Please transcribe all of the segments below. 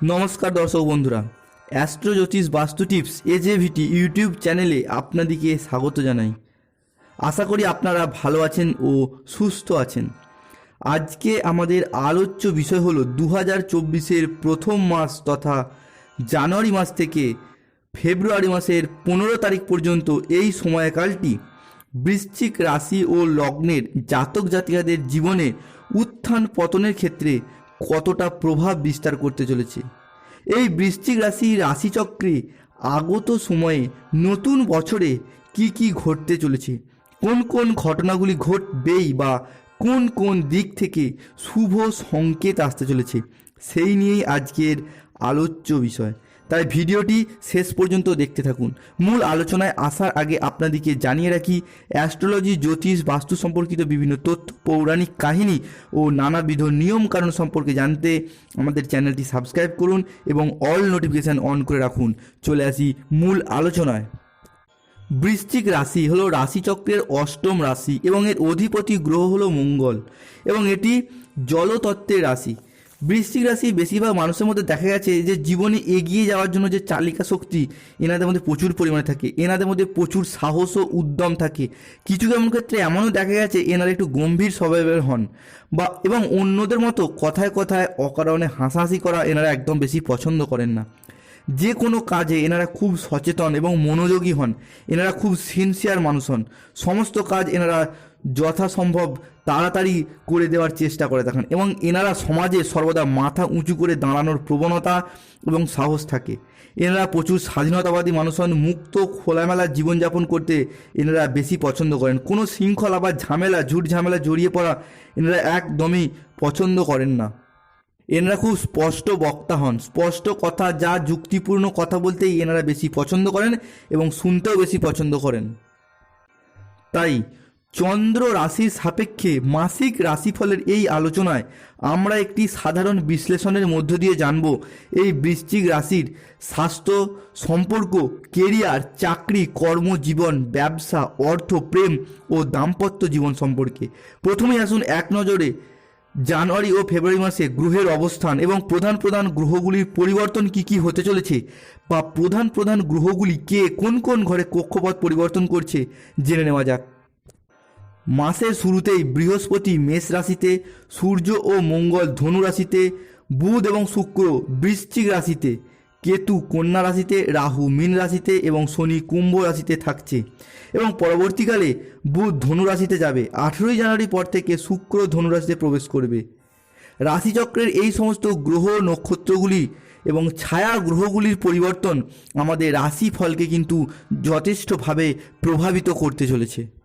নমস্কার দর্শক বন্ধুরা অ্যাস্ট্রো জ্যোতিষ বাস্তু টিপস এজেভিটি ইউটিউব চ্যানেলে আপনাদেরকে স্বাগত জানাই। আশা করি আপনারা ভালো আছেন ও সুস্থ আছেন। আজকে আমাদের আলোচ্য বিষয় হলো দু হাজার চব্বিশের প্রথম মাস তথা জানুয়ারি মাস থেকে ফেব্রুয়ারি মাসের পনেরো তারিখ পর্যন্ত এই সময়কালটি বৃশ্চিক রাশি ও লগ্নের জাতক জাতিকাদের জীবনে উত্থান পতনের ক্ষেত্রে কতটা প্রভাব বিস্তার করতে চলেছে। এই বৃশ্চিক রাশি রাশিচক্রে আগত সময়ে নতুন বছরে কি কি ঘটতে চলেছে? কোন কোন ঘটনাগুলি ঘটবেই বা কোন কোন দিক থেকে শুভ সংকেত আসতে চলেছে? সেই নিয়েই আজকের আলোচ্য বিষয়। তাই ভিডিওটি শেষ পর্যন্ত দেখতে থাকুন। মূল আলোচনায় আসার আগে আপনাদেরকে জানিয়ে রাখি, অ্যাস্ট্রোলজি, জ্যোতিষ, বাস্তু সম্পর্কিত বিভিন্ন তথ্য, পৌরাণিক কাহিনী ও নানাবিধ নিয়ম কারণ সম্পর্কে জানতে আমাদের চ্যানেলটি সাবস্ক্রাইব করুন এবং অল নোটিফিকেশান অন করে রাখুন। চলে আসি মূল আলোচনায়। বৃশ্চিক রাশি হলো রাশিচক্রের অষ্টম রাশি এবং এর অধিপতি গ্রহ হলো মঙ্গল এবং এটি জলতত্ত্বের রাশি। বৃশ্চিক রাশি বেশিরভাগ মানুষের মধ্যে দেখা গেছে যে জীবনে এগিয়ে যাওয়ার জন্য যে চালিকা শক্তি, এনাদের মধ্যে প্রচুর পরিমাণে থাকে। এনাদের মধ্যে প্রচুর সাহস ও উদ্যম থাকে। কিছু এমন ক্ষেত্রে এমনও দেখা গেছে এনারা একটু গম্ভীর স্বভাবের হন বা এবং অন্যদের মতো কথায় কথায় অকারণে হাসাহাসি করা এনারা একদম বেশি পছন্দ করেন না। যে কোনো কাজে এনারা খুব সচেতন এবং মনোযোগী হন। এনারা খুব সিনসিয়ার মানুষ হন। সমস্ত কাজ এনারা যথাসম্ভব তাড়াতাড়ি করে দেওয়ার চেষ্টা করে থাকেন এবং এনারা সমাজে সর্বদা মাথা উঁচু করে দাঁড়ানোর প্রবণতা এবং সাহস থাকে। এনারা প্রচুর স্বাধীনতাবাদী মানুষ হন, মুক্ত, খোলামেলা জীবনযাপন করতে এনারা বেশি পছন্দ করেন। কোনো শৃঙ্খলা বা ঝামেলা, ঝুট ঝামেলা জড়িয়ে পড়া এনারা একদমই পছন্দ করেন না। এনারা খুব স্পষ্ট বক্তা হন। স্পষ্ট কথা, যা যুক্তিপূর্ণ কথা বলতেই এনারা বেশি পছন্দ করেন এবং শুনতেও বেশি পছন্দ করেন। তাই চন্দ্র রাশির সাপেক্ষে মাসিক রাশিফলের এই আলোচনায় আমরা একটি সাধারণ বিশ্লেষণের মধ্য দিয়ে জানব, এই বৃশ্চিক রাশির স্বাস্থ্য, সম্পর্ক, কেরিয়ার, চাকরি কর্মজীবন ব্যবসা, অর্থ, প্রেম ও দাম্পত্য জীবন সম্পর্কে। প্রথমেই আসুন এক নজরে জানুয়ারি ও ফেব্রুয়ারি মাসে গ্রহের অবস্থান এবং প্রধান প্রধান গ্রহগুলির পরিবর্তন কি কি হতে চলেছে বা প্রধান প্রধান গ্রহগুলি কে কোন কোন ঘরে কক্ষপথ পরিবর্তন করছে, জেনে নেওয়া যাক। মাসের শুরুতেই বৃহস্পতি মেষ রাশিতে সূর্য ও মঙ্গল ধনু রাশিতে, বুধ এবং শুক্র বৃশ্চিক রাশিতে, কেতু কন্যা রাশিতে, রাহু মীন রাশিতে এবং শনি কুম্ভ রাশিতে থাকছে। এবং পরবর্তীকালে বুধ ধনু রাশিতে যাবে। আঠেরোই জানুয়ারি পর থেকে শুক্র ধনু রাশিতে প্রবেশ করবে। রাশিচক্রের এই সমস্ত গ্রহ নক্ষত্রগুলি এবং ছায়া গ্রহগুলির পরিবর্তন আমাদের রাশিফলকে কিন্তু যথেষ্টভাবে প্রভাবিত করতে চলেছে।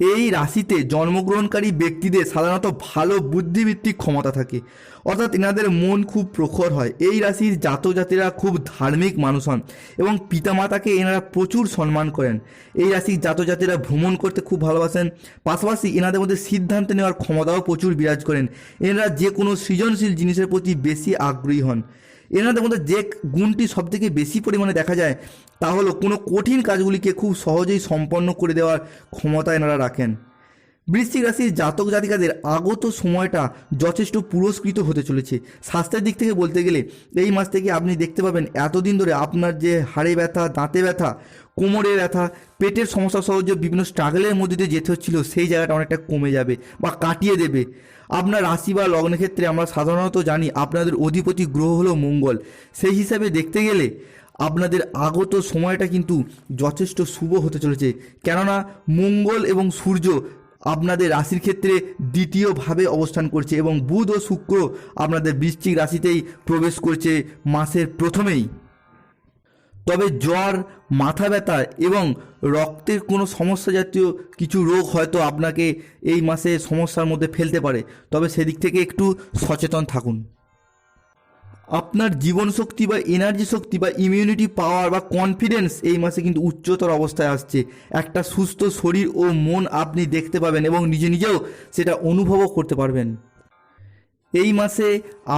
এই রাশিতে জন্মগ্রহণকারী ব্যক্তিদের সাধারণত ভালো বুদ্ধিভিত্তিক ক্ষমতা থাকে। অর্থাৎ এনাদের মন খুব প্রখর হয়। এই রাশির জাতক জাতিরা খুব ধার্মিক মানুষ হন এবং পিতামাতাকে এনারা প্রচুর সম্মান করেন। এই রাশির জাতক জাতিরা ভ্রমণ করতে খুব ভালোবাসেন। পাশাপাশি এনাদের মধ্যে সিদ্ধান্ত নেওয়ার ক্ষমতাও প্রচুর বিরাজ করেন। এনারা যে কোনো সৃজনশীল জিনিসের প্রতি বেশি আগ্রহী হন। এনাদের মধ্যে যে গুণটি সবথেকে বেশি পরিমাণে দেখা যায়, তা হলো কোনো কঠিন কাজগুলিকে খুব সহজেই সম্পন্ন করে দেওয়ার ক্ষমতা এনারা রাখেন। বৃশ্চিক রাশির জাতক জাতিকাদের আগত সময়টা যথেষ্ট পুরস্কৃত হতে চলেছে। স্বাস্থ্যের দিক থেকে বলতে গেলে, এই মাস থেকে আপনি দেখতে পাবেন, এতদিন ধরে আপনার যে হাড়ে ব্যথা, দাঁতে ব্যথা কোমরে ব্যথা, পেটের সমস্যা সহ যে বিভিন্ন স্ট্রাগলের মধ্যে দিয়ে যেতে হচ্ছিল, সেই জায়গাটা অনেকটা কমে যাবে বা কাটিয়ে দেবে। আপনার রাশি বা লগ্নের ক্ষেত্রে আমরা সাধারণত জানি আপনাদের অধিপতি গ্রহ হলো মঙ্গল। সেই হিসাবে দেখতে গেলে আপনাদের আগত সময়টা কিন্তু যথেষ্ট শুভ হতে চলেছে। কেননা মঙ্গল এবং সূর্য আপনাদের রাশির ক্ষেত্রে দ্বিতীয়ভাবে অবস্থান করছে এবং বুধ ও শুক্র আপনাদের বৃশ্চিক রাশিতেই প্রবেশ করছে মাসের প্রথমেই। তবে জ্বর, মাথা ব্যথা এবং রক্তের কোনো সমস্যা জাতীয় কিছু রোগ হয়তো আপনাকে এই মাসে সমস্যার মধ্যে ফেলতে পারে। তবে সেদিক থেকে একটু সচেতন থাকুন। আপনার জীবন শক্তি বা এনার্জি শক্তি বা ইমিউনিটি পাওয়ার বা কনফিডেন্স এই মাসে কিন্তু উচ্চতর অবস্থায় আসছে। একটা সুস্থ শরীর ও মন আপনি দেখতে পাবেন এবং নিজে নিজেও সেটা অনুভবও করতে পারবেন। এই মাসে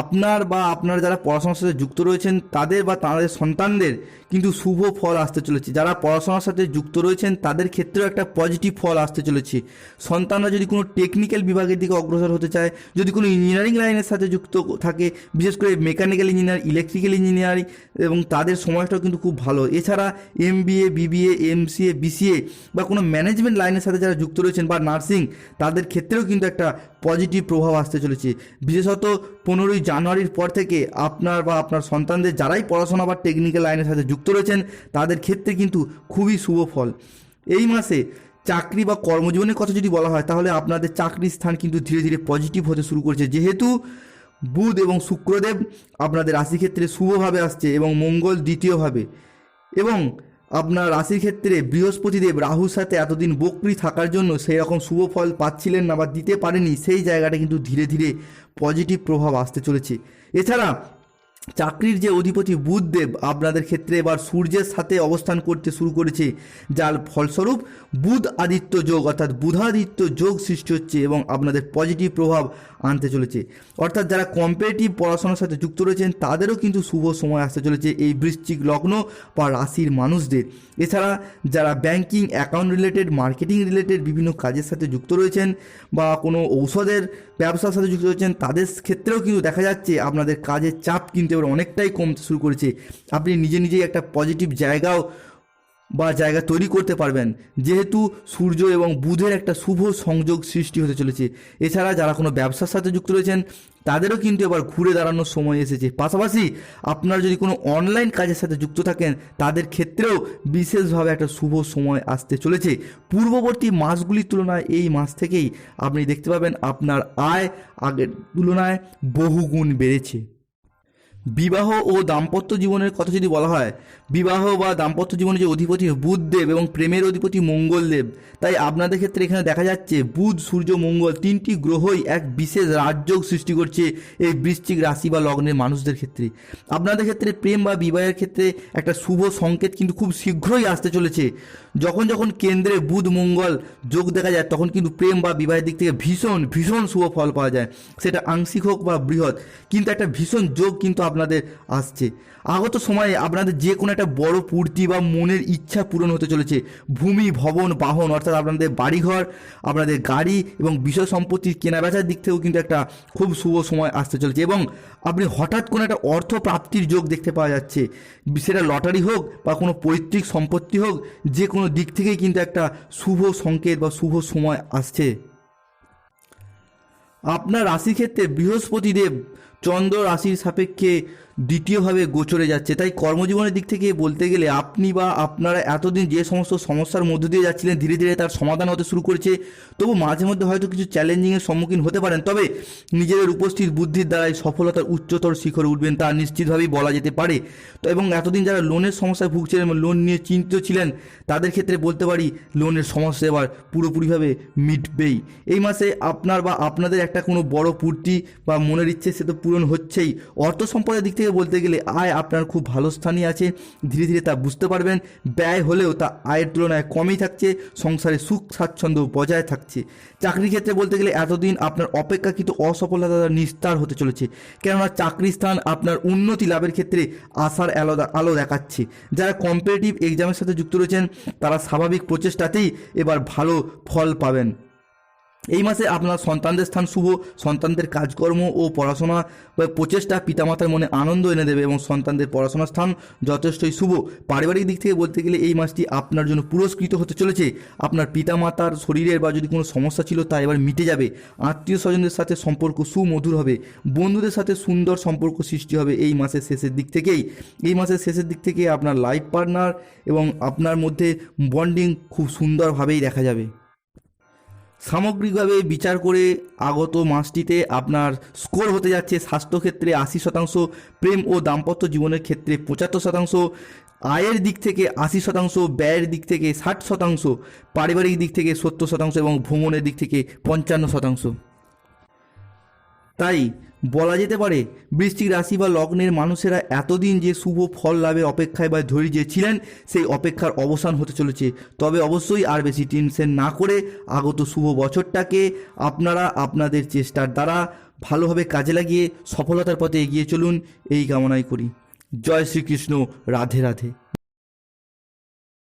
আপনার বা আপনার যারা পড়াশোনার সাথে যুক্ত রয়েছেন, তাদের বা তাদের সন্তানদের কিন্তু শুভ ফল আসতে চলেছে। যারা পড়াশোনার সাথে যুক্ত রয়েছেন, তাদের ক্ষেত্রেও একটা পজিটিভ ফল আসতে চলেছে। সন্তানরা যদি কোনো টেকনিক্যাল বিভাগের দিকে অগ্রসর হতে চায়, যদি কোনো ইঞ্জিনিয়ারিং লাইনের সাথে যুক্ত থাকে, বিশেষ করে মেকানিক্যাল ইঞ্জিনিয়ার ইলেকট্রিক্যাল ইঞ্জিনিয়ারিং এবং তাদের সময়টাও কিন্তু খুব ভালো। এছাড়া M BA BBA MCA BCA বা কোনো ম্যানেজমেন্ট লাইনের সাথে যারা যুক্ত রয়েছেন বা নার্সিং তাদের ক্ষেত্রেও কিন্তু একটা পজিটিভ প্রভাব আসতে চলেছে। বিশেষত পনেরোই জানুয়ারির পর থেকে আপনার বা আপনার সন্তানদের যারাই পড়াশোনা বা টেকনিক্যাল লাইনের সাথে যুক্ত রয়েছেন, তাদের ক্ষেত্রে কিন্তু খুবই শুভ ফল। এই মাসে চাকরি বা কর্মজীবনের কথা যদি বলা হয়, তাহলে আপনাদের চাকরির স্থান কিন্তু ধীরে ধীরে পজিটিভ হতে শুরু করছে। যেহেতু বুধ এবং শুক্রদেব আপনাদের রাশিক্ষেত্রে শুভভাবে আসছে এবং মঙ্গল দ্বিতীয়ভাবে এবং আপনার রাশির ক্ষেত্রে বৃহস্পতিদেব রাহুর সাথে এতদিন বকরি থাকার জন্য সেই রকম শুভ ফল পাচ্ছিলেন না বা দিতে পারেনি সেই জায়গাটা কিন্তু ধীরে ধীরে পজিটিভ প্রভাব আসতে চলেছে। এছাড়া চাকরির যে অধিপতি বুধদেব আপনাদের ক্ষেত্রে এবার সূর্যের সাথে অবস্থান করতে শুরু করেছে, যার ফলস্বরূপ বুধ আদিত্য যোগ, অর্থাৎ বুধাদিত্য যোগ সৃষ্টি হচ্ছে এবং আপনাদের পজিটিভ প্রভাব আনতে চলেছে। অর্থাৎ যারা কম্পিটিটিভ পড়াশোনার সাথে যুক্ত রয়েছেন, তাদেরও কিন্তু শুভ সময় আসতে চলেছে এই বৃশ্চিক লগ্ন বা রাশির মানুষদের। এছাড়া যারা banking account related marketing related বিভিন্ন কাজের সাথে যুক্ত রয়েছেন বা কোনো ঔষধের ব্যবসার সাথে যুক্ত রয়েছেন, তাদের ক্ষেত্রেও কিন্তু দেখা যাচ্ছে আপনাদের কাজের চাপ কিন্তু এবার অনেকটাই কমতে শুরু করেছে। আপনি নিজে নিজেই একটা পজিটিভ জায়গাও বা জায়গা তৈরি করতে পারবেন। যেহেতু সূর্য এবং বুধের একটা শুভ সংযোগ সৃষ্টি হতে চলেছে। এছাড়া যারা কোনো ব্যবসার সাথে যুক্ত রয়েছেন, তাদেরও কিন্তু এবার ঘুরে দাঁড়ানোর সময় এসেছে। পাশাপাশি আপনার যদি কোনো অনলাইন কাজের সাথে যুক্ত থাকেন, তাদের ক্ষেত্রেও বিশেষভাবে একটা শুভ সময় আসতে চলেছে। পূর্ববর্তী মাসগুলির তুলনায় এই মাস থেকেই আপনি দেখতে পাবেন আপনার আয় আগের তুলনায় বহুগুণ বেড়েছে। বিবাহ ও দাম্পত্য জীবনের কথা যদি বলা হয়, বিবাহ বা দাম্পত্য জীবনে যে অধিপতি বুধদেব এবং প্রেমের অধিপতি মঙ্গলদেব, তাই আপনাদের ক্ষেত্রে এখানে দেখা যাচ্ছে বুধ, সূর্য, মঙ্গল তিনটি গ্রহই এক বিশেষ রাজযোগ সৃষ্টি করছে এই বৃশ্চিক রাশি বা লগ্নের মানুষদের ক্ষেত্রে। আপনাদের ক্ষেত্রে প্রেম বা বিবাহের ক্ষেত্রে একটা শুভ সংকেত কিন্তু খুব শীঘ্রই আসতে চলেছে। যখন যখন কেন্দ্রে বুধ, মঙ্গল যোগ দেখা যায়, তখন কিন্তু প্রেম বা বিবাহের দিক থেকে ভীষণ ভীষণ শুভ ফল পাওয়া যায়। সেটা আংশিক হোক বা বৃহৎ, কিন্তু একটা ভীষণ যোগ কিন্তু আপনাদের আসছে। আগত সময়ে আপনাদের যে কোনো একটা বড় পূর্তি বা মনের ইচ্ছা পূরণ হতে চলেছে। ভূমি, ভবন, বাহন, অর্থাৎ আপনাদের বাড়িঘর, আপনাদের গাড়ি এবং বিষয় সম্পত্তির কেনাবেচার দিক থেকেও কিন্তু একটা খুব শুভ সময় আসতে চলেছে। এবং আপনি হঠাৎ কোনো একটা অর্থ প্রাপ্তির যোগ দেখতে পাওয়া যাচ্ছে। সেটা লটারি হোক বা কোনো পৈতৃক সম্পত্তি হোক, যে কোনো দিক থেকেই কিন্তু একটা শুভ সংকেত বা শুভ সময় আসছে। আপনার রাশির ক্ষেত্রে বৃহস্পতিদেব চন্দ্র রাশির সাপেক্ষে দ্বিতীয়ভাবে গোচরে যাচ্ছে। তাই কর্মজীবনের দিক থেকে বলতে গেলে আপনি বা আপনারা এতদিন যে সমস্ত সমস্যার মধ্য দিয়ে যাচ্ছিলেন, ধীরে ধীরে তার সমাধান হতে শুরু করেছে। তবু মাঝে মধ্যে হয়তো কিছু চ্যালেঞ্জিংয়ের সম্মুখীন হতে পারেন, তবে নিজেদের উপস্থিত বুদ্ধির দ্বারাই সফলতার উচ্চতর শিখরে উঠবেন তা নিশ্চিতভাবেই বলা যেতে পারে। তো এবং এতদিন যারা লোনের সমস্যায় ভুগছিলেন এবং লোন নিয়ে চিন্তিত ছিলেন, তাদের ক্ষেত্রে বলতে পারি লোনের সমস্যা এবার পুরোপুরিভাবে মিটবেই। এই মাসে আপনার বা আপনাদের একটা কোনো বড় পূর্তি বা মনের ইচ্ছে, সে তো পূরণ হচ্ছেই। অর্থ সম্পদের দিক থেকে বলতে গেলে আয় আপনার খুব ভালো স্থানই আছে। ধীরে ধীরে তা বুঝতে পারবেন। ব্যয় হলেও তা আয়ের তুলনায় কমই থাকছে। সংসারে সুখ, স্বাচ্ছন্দ্য বজায় থাকছে। চাকরির ক্ষেত্রে বলতে গেলে এতদিন আপনার অপেক্ষাকৃত অসফলতা নিস্তার হতে চলেছে। কেননা চাকরি স্থান আপনার উন্নতি লাভের ক্ষেত্রে আশার আলো আলো দেখাচ্ছে। যারা কম্পিটিটিভ এক্সামের সাথে যুক্ত রয়েছেন, তারা স্বাভাবিক প্রচেষ্টাতেই এবার ভালো ফল পাবেন। এই মাসে আপনার সন্তানদের স্থান শুভ, সন্তানদের কাজকর্ম ও পড়াশোনা প্রচেষ্টা পিতামাতার মনে আনন্দ এনে দেবে এবং সন্তানদের পড়াশোনার স্থান যথেষ্টই শুভ। পারিবারিক দিক থেকে বলতে গেলে এই মাসটি আপনার জন্য পুরস্কৃত হতে চলেছে। আপনার পিতামাতার শরীরের বা যদি কোনো সমস্যা ছিল তা এবার মিটে যাবে। আত্মীয় স্বজনদের সাথে সম্পর্ক সুমধুর হবে। বন্ধুদের সাথে সুন্দর সম্পর্ক সৃষ্টি হবে এই মাসের শেষের দিক থেকেই। এই মাসের শেষের দিক থেকে আপনার লাইফ পার্টনার এবং আপনার মধ্যে বন্ডিং খুব সুন্দরভাবেই দেখা যাবে। সামগ্রিকভাবে বিচার করে আগত মাসটিতে আপনার স্কোর হতে যাচ্ছে স্বাস্থ্যক্ষেত্রে আশি শতাংশ, প্রেম ও দাম্পত্য জীবনের ক্ষেত্রে পঁচাত্তর শতাংশ, আয়ের দিক থেকে আশি শতাংশ, ব্যয়ের দিক থেকে ষাট শতাংশ, পারিবারিক দিক থেকে সত্তর শতাংশ এবং ভ্রমণের দিক থেকে পঞ্চান্ন শতাংশ। তাই বলা যেতে পারে, বৃশ্চিক রাশি বা লগ্নের মানুষেরা এতদিন যে শুভ ফল লাভের অপেক্ষায় বা ধৈর্যে ছিলেন, সেই অপেক্ষার অবসান হতে চলেছে। তবে অবশ্যই আর বেশি টেনশন না করে আগত শুভ বছরটাকে আপনারা আপনাদের চেষ্টার দ্বারা ভালোভাবে কাজে লাগিয়ে সফলতার পথে এগিয়ে চলুন, এই কামনাই করি। জয় শ্রীকৃষ্ণ, রাধে রাধে।